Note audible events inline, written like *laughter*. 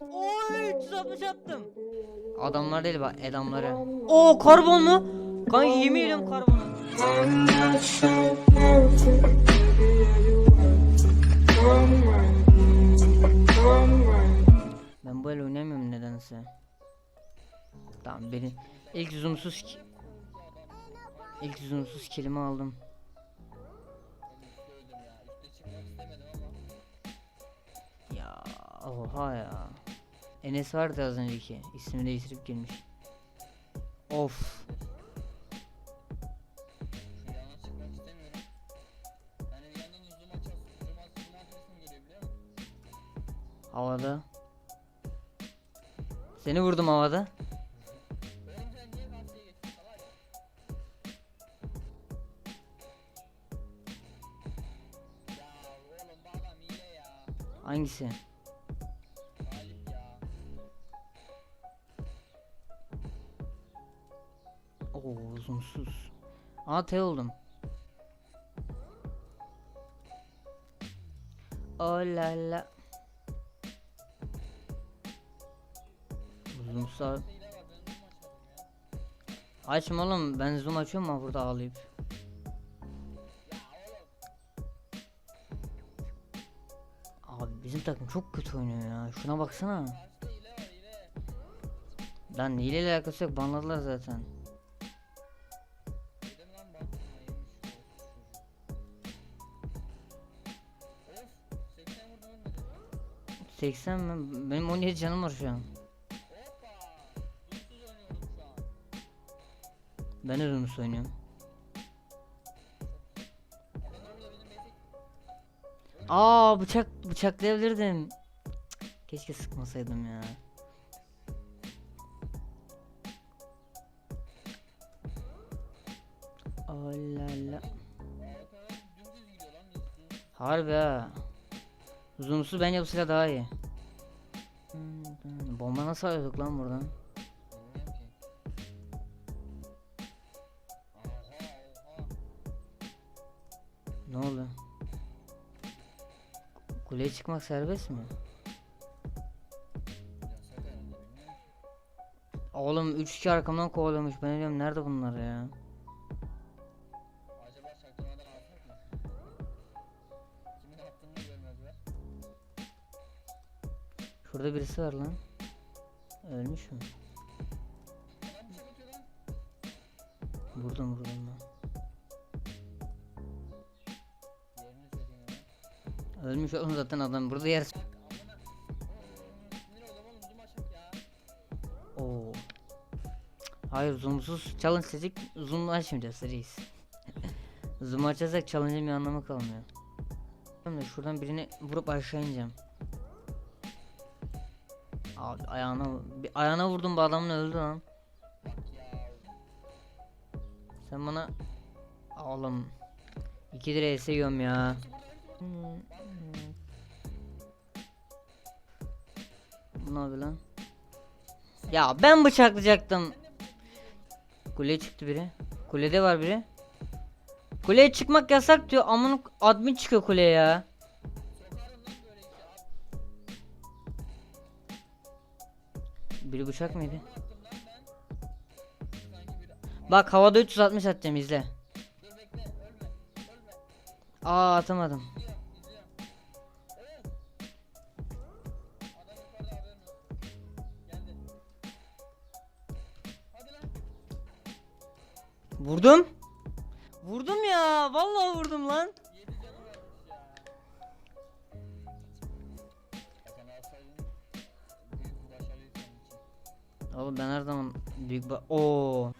Oy 360 attım. Adamlar değil bak adamları. Oo karbon mu? Kanka yemin ediyorum karbon. Ben böyle oynamıyorum nedense. Tamam benim ilk zoomsuz ilk zoomsuz kelime aldım. Oha ya. Enes vardı az önceki. İsmini değiştirip girmiş. Of. Şu yana çıkmak istemiyorum. Yani Oo uzunsuz. Aa T oldum. Oh la la. Ya. Açma oğlum ben zoom açıyorum ama burada ağlayıp. Abi bizim takım çok kötü oynuyor ya. Şuna baksana. Lan hileyle alakası yok banladılar zaten. 80 mi? Benim 17 canım var şu an. Ben de Runus oynuyorum. Aa bıçak bıçaklayabilirdim. Keşke sıkmasaydım ya. Lan. Zoom. Harbi ha. Zoomsuz bence bu silah daha iyi. Hmm, Bomba nasıl alıyorduk lan buradan? Ne oldu? Kuleye çıkmak serbest mi? Oğlum 3 kişi arkamdan kovalamış. Ben diyorum nerede bunlar ya? Şurada birisi var lan. Ölmüş mü? Lan lan. Vurdum hemen. Ölmüş oğlum zaten adam. Burada yer. Oo. Hayır zoomsuz challenge dedik. Zoom açmayacağız reis. *laughs* Zoom açarsak challenge'ın bir anlamı kalmıyor. Şuradan birini vurup aşağı ineceğim. Abi ayağına bir ayağına vurdum bu adamın öldü lan. Sen bana oğlum 2 lira esiyorum ya. Bu ne yapıyor lan? Ya ben bıçaklayacaktım. Kuleye çıktı biri. Kulede var biri. Kuleye çıkmak yasak diyor. Amın admin çıkıyor kuleye ya. Biri bıçak mıydı? Bak havada 360 atacağım izle. Aa atamadım. Vurdum. Vurdum ya. Vallahi vurdum lan. Oğlum ben her zaman büyük ba Oo.